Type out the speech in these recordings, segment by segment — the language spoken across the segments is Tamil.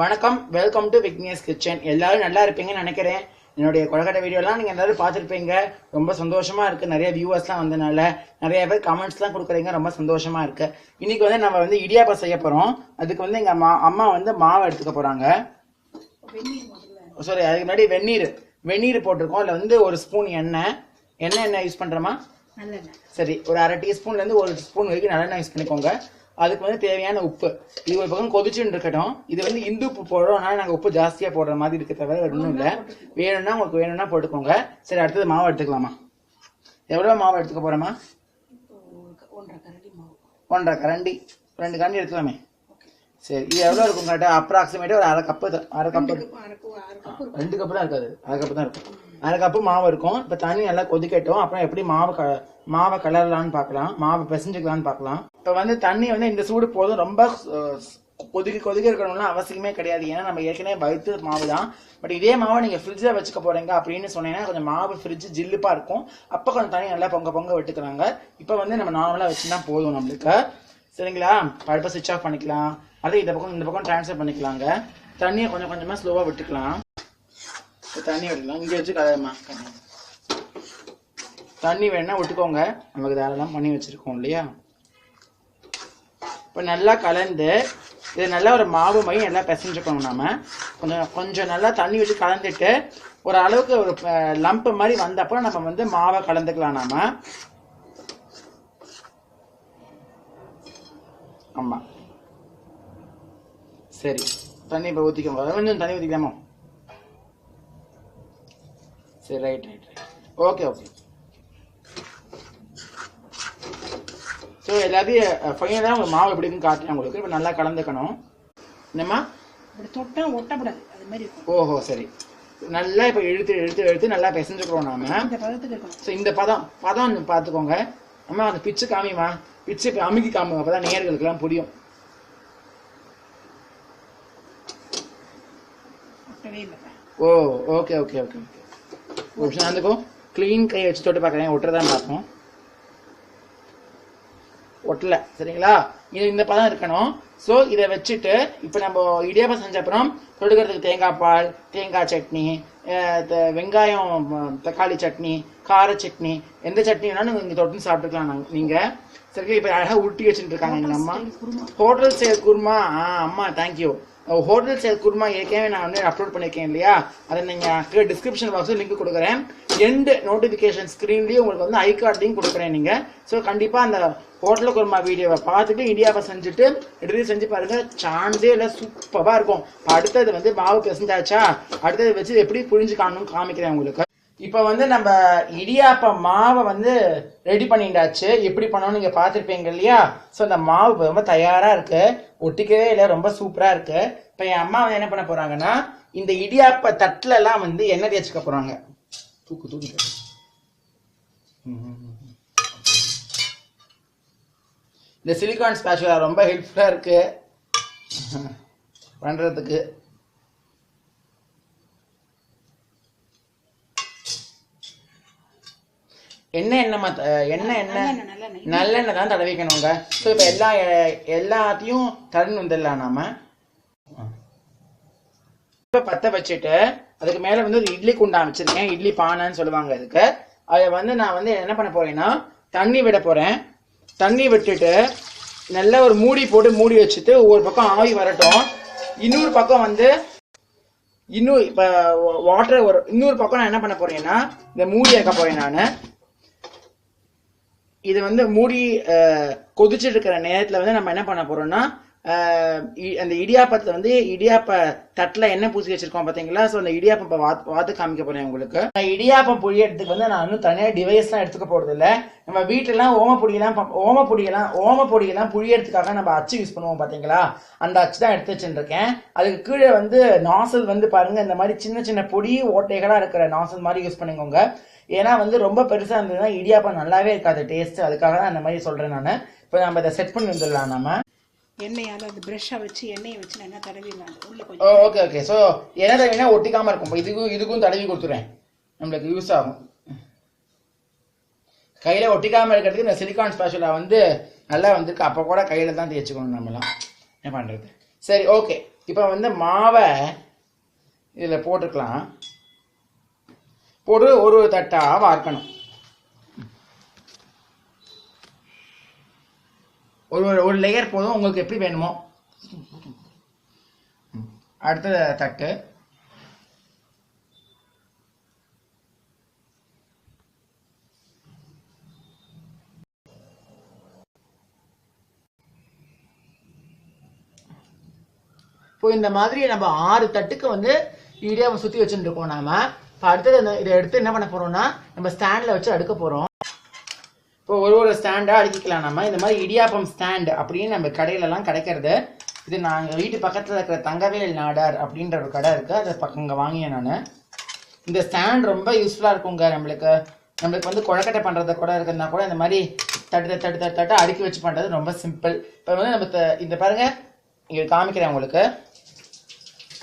வணக்கம் வெல்கம் டு விக்னேஷ் கிச்சன் எல்லாரும் நல்லா இருப்பீங்கன்னு நினைக்கிறேன். என்னுடைய கொலக்கட்டை வீடியோலாம் நீங்கள் எல்லாரும் பார்த்துருப்பீங்க. ரொம்ப சந்தோஷமா இருக்கு. நிறைய வியூவர்ஸ்லாம் வந்தனால நிறைய பேர் கமெண்ட்ஸ்லாம் கொடுக்குறீங்க. ரொம்ப சந்தோஷமா இருக்கு. இன்னைக்கு வந்து நம்ம வந்து இடியாப்பம் செய்ய போறோம். அதுக்கு வந்து எங்க அம்மா அம்மா வந்து மாவு எடுத்துக்க போறாங்க. சாரி அதுக்கு முன்னாடி வெந்நீர். வெந்நீர் போட்டிருக்கோம். அதில் வந்து ஒரு ஸ்பூன் எண்ணெய். எண்ணெய் என்ன யூஸ் பண்றோமா? நல்லெண்ணெய். சரி ஒரு அரை டீஸ்பூன்ல இருந்து ஒரு ஸ்பூன் வரைக்கும் நல்லெண்ணெய் யூஸ் பண்ணிக்கோங்க. அதுக்கு வந்து தேவையான உப்பு. இது ஒரு பக்கம் கொதிச்சுன்னு இருக்கட்டும். இது வந்து இந்து உப்பு போடுறோம். அதனால நாங்கள் உப்பு ஜாஸ்தியா போடுற மாதிரி இருக்க தவிர வேற ஒன்றும் இல்லை. வேணும்னா உங்களுக்கு வேணும்னா போட்டுக்கோங்க. சரி அடுத்தது மாவு எடுத்துக்கலாமா? எவ்வளோ மாவு எடுத்துக்க போறோமா? இப்போ ஒன்றரை கரண்டி. மாவு ஒன்றரை கரண்டி ரெண்டு கரண்டி எடுத்துக்கலாமே. சரி இது எவ்வளோ இருக்கும் கரெக்டாக அப்ராக்சிமேட்டாக ஒரு அரை கப்பு அரை கப்பு. ரெண்டு கப்பு தான் இருக்காது. அரை கப்பு தான் இருக்கும். அரை கப்பு மாவு இருக்கும். இப்போ தண்ணி நல்லா கொதிக்கட்டும். அப்புறம் எப்படி மாவு க மாவை கலரலான்னு பார்க்கலாம். மாவை பிசைஞ்சுக்கலான்னு பார்க்கலாம். இப்போ வந்து தண்ணி வந்து இந்த சூடு போதும் ரொம்ப கொதிக்க கொதிக்க இருக்கணும்லாம் அவசியமே கிடையாது. ஏன்னா நம்ம ஏற்கனவே வயிற்று மாவு தான் பட் இதே மாவை நீங்கள் ஃப்ரிட்ஜில் வச்சுக்க போறீங்க அப்படின்னு சொன்னீங்கன்னா கொஞ்சம் மாவு ஃப்ரிட்ஜ் ஜில்லுப்பா இருக்கும். அப்போ கொஞ்சம் தண்ணி நல்லா பொங்க பொங்க விட்டுக்கிறாங்க. இப்போ வந்து நம்ம நார்மலாக வச்சுனா போதும் நம்மளுக்கு. சரிங்களா? பழப்பை சுவிட்ச் ஆஃப் பண்ணிக்கலாம். அதே இந்த பக்கம் இந்த பக்கம் ட்ரான்ஸ்ஃபர் பண்ணிக்கலாங்க. தண்ணியை கொஞ்சம் கொஞ்சமாக ஸ்லோவாக விட்டுக்கலாம். தண்ணி விடலாம் இங்கே வச்சு கதையம்மா தண்ணி. வேணா விட்டுக்கோங்க. நமக்கு தாராளம் பண்ணி வச்சிருக்கோம் இல்லையா? இப்போ நல்லா கலந்து இது நல்லா ஒரு மாவு மையம் நல்லா பிசைஞ்சுக்கணும் நாம. கொஞ்சம் கொஞ்சம் நல்லா தண்ணி வச்சு கலந்துட்டு ஒரு அளவுக்கு ஒரு லம்ப் மாதிரி வந்தப்போ நம்ம வந்து மாவை கலந்துக்கலாம் நாம. ஆமா. சரி. தண்ணி இப்போ ஊற்றிக்கோங்க கொஞ்சம் தண்ணி ஊற்றிக்கலாமா சரி right right right okay okay. So எல்லாத்தையும் ஃபைனலாக உங்கள் மாவு எப்படி இருக்குன்னு காட்டுறேன் உங்களுக்கு. இப்போ நல்லா கலந்துக்கணும். என்னம்மா? இப்படி தொட்டா ஒட்டப்படாது அது மாதிரி ஓஹோ சரி. நல்லா இப்போ இழுத்து இழுத்து இழுத்து நல்லா பிசைஞ்சுக்கிறோம் நாம. இந்த பதத்துக்கு இருக்கணும். ஸோ இந்த பதம் பதம் பார்த்துக்கோங்க அம்மா அந்த பிச்சு காமிமா பிச்சு இப்போ அமுக்கி காமுங்க அப்போ தான் நேர்களுக்கெல்லாம் புரியும் oh okay okay okay okay நடந்துக்கோ. க்ளீன் கை வச்சு தொட்டு பார்க்குறேன். ஒட்டுறதான் பார்ப்போம். ஒட்டல சரிங்களா? இது இந்த பதம் இருக்கணும். ஸோ இதை வச்சுட்டு இப்போ நம்ம இடியாப்பம் செஞ்ச அப்புறம் தொடுக்கிறதுக்கு தேங்காய் பால் தேங்காய் சட்னி வெங்காயம் தக்காளி சட்னி கார சட்னி எந்த சட்னி வேணாலும் நீங்கள் தொட்டு சாப்பிட்டுக்கலாம் நாங்க- நீங்க. சரி இப்போ அழகாக உருட்டி வச்சுட்டு இருக்காங்க எங்கள் அம்மா. ஹோட்டல் சேல் குருமா. ஆ அம்மா தேங்க்யூ Oh, ஹோட்டல் சேல் குருமா ஏற்கனவே நான் வந்து அப்லோட் பண்ணியிருக்கேன் இல்லையா? அதை நீங்கள் டிஸ்கிரிப்ஷன் பாக்ஸில் லிங்க் கொடுக்குறேன். எண்டு நோட்டிஃபிகேஷன் ஸ்க்ரீன்லேயும் உங்களுக்கு வந்து ஐ கார்ட்லையும் கொடுக்குறேன் நீங்கள் ஸோ கண்டிப்பாக அந்த ஹோட்டல் குருமா வீடியோவை பார்த்துட்டு இடியாவை செஞ்சுட்டு எடுத்து செஞ்சு பாருங்கள் சான்ஸே இல்லை சூப்பராக இருக்கும். அடுத்தது வந்து மாவு பிசைஞ்சாச்சா? அடுத்தது வச்சு எப்படி புரிஞ்சு காணணும்னு காமிக்கிறேன் உங்களுக்கு. இப்போ வந்து நம்ம இடியாப்ப மாவை வந்து ரெடி பண்ணிட்டாச்சு. எப்படி பண்ணோம்னு நீங்க பார்த்துருப்பீங்க இல்லையா? ஸோ அந்த மாவு ரொம்ப தயாரா இருக்கு. ஒட்டிக்கவே இல்லை ரொம்ப சூப்பரா இருக்கு. இப்போ என் அம்மா வந்து என்ன பண்ண போறாங்கன்னா இந்த இடியாப்ப தட்டுல எல்லாம் வந்து எண்ணெய் தேய்ச்சிக்க போறாங்க. தூக்கு தூக்கு. இந்த சிலிகான் ஸ்பேச்சுலா ரொம்ப ஹெல்ப்ஃபுல்லா இருக்கு. பண்றதுக்கு. என்ன எண்ணெய் எண்ணெய் என்ன நல்லெண்ணெய் தான் தடவிக்கணுங்க. ஸோ இப்போ எல்லா எல்லாத்தையும் தடவி வந்துடலாம் நாம. இப்போ பற்ற வச்சுட்டு அதுக்கு மேலே வந்து ஒரு இட்லி குண்டான் வச்சிருக்கேன் இட்லி பானைன்னு சொல்லுவாங்க அதுக்கு அதை வந்து நான் வந்து என்ன பண்ண போறேன்னா தண்ணி விட போறேன். தண்ணி விட்டுட்டு நல்லா ஒரு மூடி போட்டு மூடி வச்சுட்டு ஒரு பக்கம் ஆவி வரட்டும். இன்னொரு பக்கம் வந்து இன்னும் இப்போ வாட்டர் ஒரு இன்னொரு பக்கம் நான் என்ன பண்ண போறேன்னா இந்த மூடி வைக்க போறேன் நான். இது வந்து மூடி அஹ், இருக்கிற நேரத்தில் வந்து நம்ம என்ன பண்ண போறோம்னா இ- அந்த இடியாப்பத்தில் வந்து இடியாப்ப தட்டில் என்ன பூசி வச்சிருக்கோம் பார்த்தீங்களா ஸோ அந்த இடியாப்பம் இப்போ வாத்து வாத்து காமிக்க போறேன் உங்களுக்கு. நான் இடியாப்பம் எடுத்துக்கு வந்து நான் இன்னும் தனியாக டிவைஸ்லாம் எடுத்துக்க போகிறது இல்லை நம்ம வீட்டிலலாம் ஓம பொடியெல்லாம் ப- ஓம பொடியெல்லாம் ஓம பொடியெல்லாம் புழியறதுக்காக நம்ம அச்சு யூஸ் பண்ணுவோம் பார்த்தீங்களா அந்த அச்சு தான் எடுத்து வச்சுருக்கேன் அதுக்கு கீழே வந்து நாசல் வந்து பாருங்க இந்த மாதிரி சின்ன சின்ன பொடி ஓட்டைகளாக இருக்கிற நாசல் மாதிரி யூஸ் பண்ணிக்கோங்க. ஏன்னா வந்து ரொம்ப பெருசா இருந்ததுன்னா இடியாப்பம் நல்லாவே இருக்காது டேஸ்ட் அதுக்காக தான் அந்த மாதிரி சொல்றேன் நான். இப்போ நம்ம இதை செட் பண்ணி வந்துடலாம் நம்ம. எண்ணெயால அந்த ப்ரஷ்ஷை வச்சு எண்ணெயை வச்சு நல்லா தடவிடலாம்? உள்ள ஓகே ஓகே ஸோ என்ன தடவினா ஒட்டிக்காம இருக்கும். இதுக்கும் இதுக்கும் தடவி கொடுத்துறேன் நம்மளுக்கு யூஸ் ஆகும். கையில ஒட்டிக்காம இருக்கிறதுக்கு இந்த சிலிகான் ஸ்பேஷலா வந்து நல்லா வந்திருக்கு. அப்போ கூட கையில தான் தேய்ச்சிக்கணும் நம்மலாம் என்ன பண்றது? சரி ஓகே இப்போ வந்து மாவை இதில் போட்டுக்கலாம். போட்டு ஒரு ஒரு தட்டாக வார்க்கணும் ஒரு ஒரு- லேயர் போதும். உங்களுக்கு எப்படி வேணுமோ. அடுத்த தட்டு. இப்போ இந்த மாதிரி நம்ம ஆறு தட்டுக்கு வந்து இடியாவை சுற்றி வச்சுட்டு இருக்கோம் நாம. அடுத்தது இந்த- இதை எடுத்து என்ன பண்ண போறோம்னா நம்ம ஸ்டாண்டில் வச்சு அடுக்க போறோம். இப்போ ஒரு ஒரு ஸ்டாண்டாக அடுக்கிக்கலாம் நம்ம. இந்த மாதிரி இடியாப்பம் ஸ்டாண்ட் அப்படின்னு நம்ம கடையிலலாம் கிடைக்கிறது. இது நாங்கள் வீட்டு பக்கத்தில் இருக்கிற தங்கவேல் நாடார் அப்படின்ற ஒரு கடை இருக்குது அதை பக்கம் இங்கே வாங்கினேன் நான். இந்த ஸ்டாண்ட் ரொம்ப யூஸ்ஃபுல்லாக இருக்குங்க நம்மளுக்கு. நம்மளுக்கு வந்து குழக்கட்டை பண்ணுறது கூட இருக்குன்னா கூட இந்த மாதிரி தட்டு தட்டு தட்டு தட்டு அடுக்கி வச்சு பண்ணுறது ரொம்ப சிம்பிள் இப்போ வந்து நம்ம த- இந்த பாருங்க இங்கே காமிக்கிறேன் உங்களுக்கு.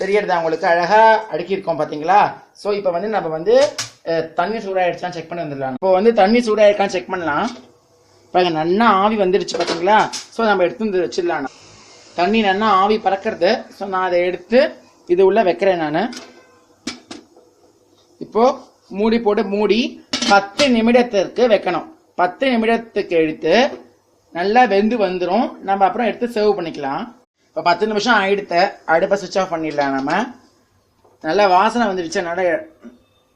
தெரியறதா உங்களுக்கு அழகாக அடுக்கியிருக்கோம் பார்த்தீங்களா ஸோ இப்போ வந்து நம்ம வந்து தண்ணி சூடாயிடுச்சான்னு செக் பண்ணி வந்துடலாம். இப்போ வந்து தண்ணி சூடாயிருக்கான்னு செக் பண்ணலாம். பாருங்க நல்லா ஆவி வந்துடுச்சு பார்த்தீங்களா ஸோ நம்ம எடுத்து வந்து வச்சிடலாம். தண்ணி நல்லா ஆவி பறக்கிறது. ஸோ நான் அதை எடுத்து இது உள்ள வைக்கிறேன் நான். இப்போ மூடி போட்டு மூடி பத்து நிமிடத்திற்கு வைக்கணும். பத்து நிமிடத்துக்கு எடுத்து நல்லா வெந்து வந்துடும் நம்ம அப்புறம் எடுத்து சர்வ் பண்ணிக்கலாம். இப்போ பத்து நிமிஷம் ஆயிடுத்த. அடுப்பை சுவிட்ச் ஆஃப் பண்ணிடலாம் நம்ம நல்லா வாசனை வந்துடுச்சு. நல்லா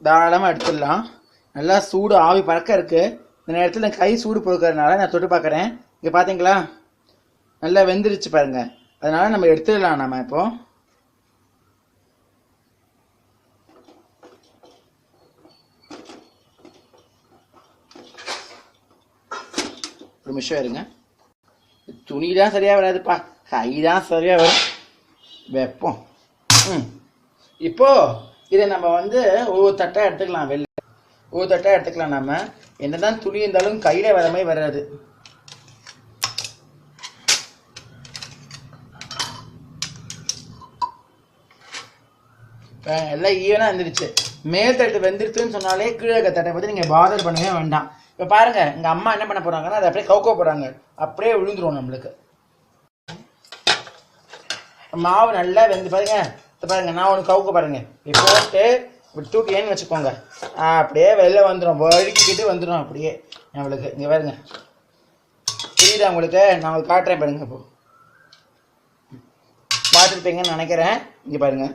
தாராளமாக எடுத்துடலாம். நல்லா சூடு ஆவி பறக்க இருக்குது இந்த நேரத்தில் கை சூடு பொறுக்கிறதுனால நான் தொட்டு பார்க்குறேன். இங்கே பார்த்தீங்களா நல்லா வெந்துருச்சு பாருங்க. அதனால் நம்ம எடுத்துடலாம் நம்ம இப்போ. ஒரு நிமிஷம் இருங்க. துணி தான் சரியாக வராதுப்பா. ஹை தான் சரியாக வரும் வைப்போம். ம். இப்போது இதை நம்ம வந்து ஒவ்வொரு தட்டாக எடுத்துக்கலாம் வெளில. ஒவ்வொரு தட்டாக எடுத்துக்கலாம் நம்ம என்னதான் துணி இருந்தாலும் கையில் வர மாதிரி வராது எல்லாம் ஈவனாக இருந்துருச்சு. மேல் தட்டு வெந்துருச்சுன்னு சொன்னாலே கீழே தட்டை பற்றி நீங்கள் பாதர் பண்ணவே வேண்டாம். இப்போ பாருங்கள் எங்கள் அம்மா என்ன பண்ண போகிறாங்கன்னா அதை அப்படியே கவுக்க போகிறாங்க அப்படியே விழுந்துரும் நம்மளுக்கு. மாவு நல்லா வெந்து பாருங்க. பாருங்க நான் ஒன்று கவுக்க பாருங்க. இப்போ போட்டு இப்படி தூக்கியேன்னு வச்சுக்கோங்க. அப்படியே வெளில வந்துடும் வழுக்கிக்கிட்டு வந்துடும் அப்படியே. நம்மளுக்கு இங்கே பாருங்க. புரியுதா உங்களுக்கு? நான் உங்களுக்கு காட்டுறேன் பாருங்க இப்போ. பார்த்துருப்பீங்கன்னு நினைக்கிறேன். இங்கே பாருங்க.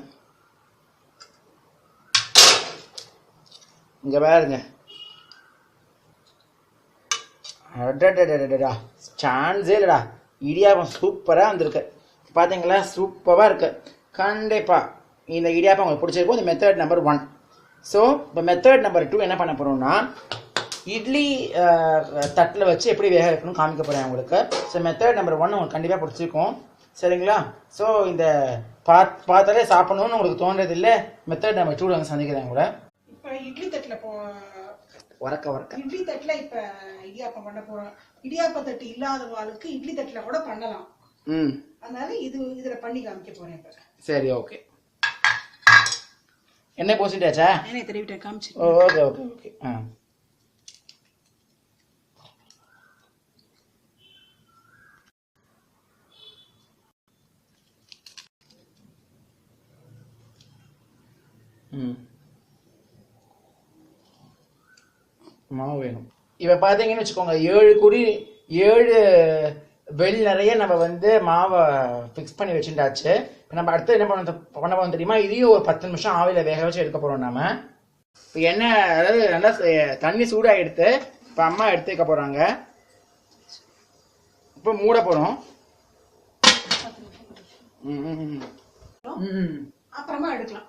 இங்கே பாருங்க. சான்ஸே இல்லைடா. இடியாபம் சூப்பராக வந்திருக்கு. பாத்தீங்களா? சூப்பரா இருக்கு. கண்டிப்பா. இந்த இடியாப்பம் உங்களுக்கு பிடிச்சிருக்கும். இந்த மெத்தட் நம்பர் ஒன் ஸோ இப்போ மெத்தட் நம்பர் டூ என்ன பண்ண போறோம்னா இட்லி தட்டில் வச்சு எப்படி வேக வைக்கணும் காமிக்க போறேன் உங்களுக்கு. ஸோ மெத்தட் நம்பர் ஒன் உங்களுக்கு கண்டிப்பாக பிடிச்சிருக்கும். சரிங்களா? ஸோ இந்த பாத் பார்த்தாலே சாப்பிடணும்னு உங்களுக்கு தோன்றது இல்லை. மெத்தட் நம்பர் டூ வந்து சந்திக்கிறேன் கூட இப்ப இட்லி தட்டுல போ உறக்க உறக்க இட்லி தட்டுல இப்ப இடியாப்பம் பண்ண போறோம். இடியாப்ப தட்டு இல்லாதவாளுக்கு இட்லி தட்டுல கூட பண்ணலாம். ம். அதனால இது இதுல பண்ணி காமிக்க போறேன் இப்ப. சரி ஓகே. என்ன போசிட்டாச்சா நானே தெரிவிட்டேன் காமிச்சு ஓகே ஓகே ஓகே. ஆ. மாவு வேணும். இப்போ பார்த்தீங்கன்னு வச்சுக்கோங்க ஏழு குடி ஏழு வெளி நிறைய நம்ம வந்து மாவை ஃபிக்ஸ் பண்ணி வச்சுட்டாச்சு. நம்ம அடுத்து என்ன பண்ண பண்ண போறோம் தெரியுமா? இதையும் ஒரு பத்து நிமிஷம் ஆவியில் வேக வச்சு எடுக்க போகிறோம் நாம. இப்போ என்ன அதாவது நல்லா தண்ணி சூடாக எடுத்து இப்போ அம்மா எடுத்து வைக்க போகிறாங்க இப்போ மூட போகிறோம் அப்புறமா? எடுக்கலாம்.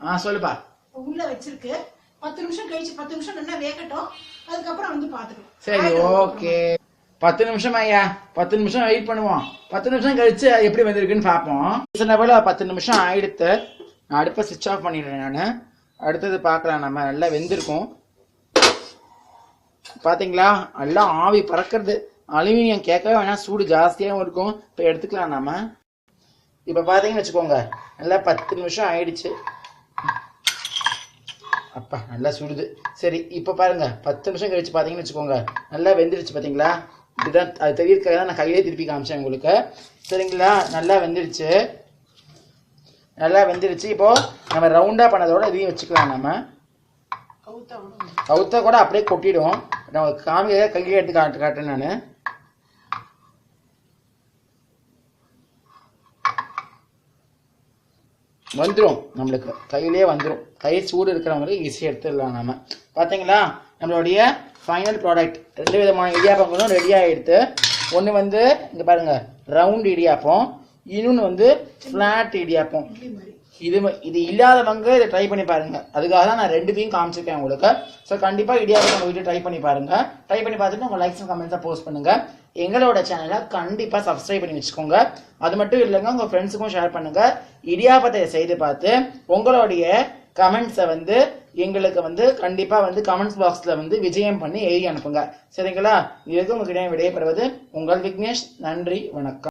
ஆ சொல்லுப்பா. உள்ள வச்சிருக்கு. பத்து நிமிஷம் கழிச்சு பத்து நிமிஷம் நல்லா வேகட்டும். அதுக்கப்புறம் வந்து பாத்துக்கலாம் சரி ஓகே பத்து நிமிஷம் ஐயா. பத்து நிமிஷம் வெயிட் பண்ணுவோம். பத்து நிமிஷம் கழிச்சு எப்படி வந்திருக்குன்னு பார்ப்போம். போல பத்து நிமிஷம் ஆயிடுத்து. நான் அடுப்பை சுவிட்ச் ஆஃப் பண்ணிடுறேன் நான். அடுத்தது பார்க்கலாம். நம்ம நல்லா வெந்திருக்கும். பாத்தீங்களா? எல்லாம் ஆவி பறக்கிறது. அலுமினியம் கேட்கவே வேணாம். சூடு ஜாஸ்தியாகவும் இருக்கும். இப்போ எடுத்துக்கலாம் நாம. இப்போ பார்த்தீங்கன்னு வச்சுக்கோங்க. நல்லா பத்து நிமிஷம் ஆயிடுச்சு. அப்பா நல்லா சுடுது. சரி இப்போ பாருங்க. பத்து நிமிஷம் கழிச்சு பார்த்தீங்கன்னு வச்சுக்கோங்க. நல்லா வெந்துருச்சு பார்த்தீங்களா இதுதான் அது தெரியறதுக்காக தான் நான் கையிலே திருப்பி காமிச்சேன் உங்களுக்கு. சரிங்களா? நல்லா வெந்துருச்சு. நல்லா வெந்துருச்சு. இப்போ நம்ம ரவுண்டா பண்ணதோட இதையும் வச்சுக்கலாம் நம்ம கவுத்த கூட அப்படியே கொட்டிடும். நம்ம காமிக்க கையிலே எடுத்து காட்டு காட்டுறேன் நான். வந்துடும் நம்மளுக்கு. கையிலே வந்துடும் கை சூடு இருக்கிறவங்களுக்கு ஈஸியாக எடுத்துடலாம் நம்ம பார்த்தீங்களா நம்மளுடைய ஃபைனல் ப்ராடக்ட் ரெண்டு விதமான இடியாப்பங்களும் ரெடி எடுத்து ஒன்று வந்து இங்கே பாருங்க ரவுண்ட் இடியாப்பம். இன்னொன்று வந்து ஃப்ளாட் இடியாப்பம். இட்லி மாதிரி இது இது இல்லாதவங்க இதை ட்ரை பண்ணி பாருங்க. அதுக்காக தான் நான் ரெண்டுத்தையும் காமிச்சிருக்கேன் உங்களுக்கு. ஸோ கண்டிப்பாக இடியாப்பம் உங்கள் வீட்டு ட்ரை பண்ணி பாருங்க. ட்ரை பண்ணி பார்த்துட்டு உங்கள் லைக்ஸ் அண்ட் கமெண்ட்ஸை போஸ்ட் பண்ணுங்க. எங்களோட சேனலை கண்டிப்பாக சப்ஸ்கிரைப் பண்ணி வச்சுக்கோங்க. அது மட்டும் இல்லைங்க உங்கள் ஃப்ரெண்ட்ஸுக்கும் ஷேர் பண்ணுங்க. இடியாபத்தை செய்து பார்த்து உங்களுடைய கமெண்ட்ஸை வந்து எங்களுக்கு வந்து கண்டிப்பாக வந்து கமெண்ட்ஸ் பாக்ஸில் வந்து விஜயம் பண்ணி எழுதி அனுப்புங்க. சரிங்களா? இதுக்கு உங்ககிட்ட விடையப்படுவது உங்கள் விக்னேஷ். நன்றி வணக்கம்.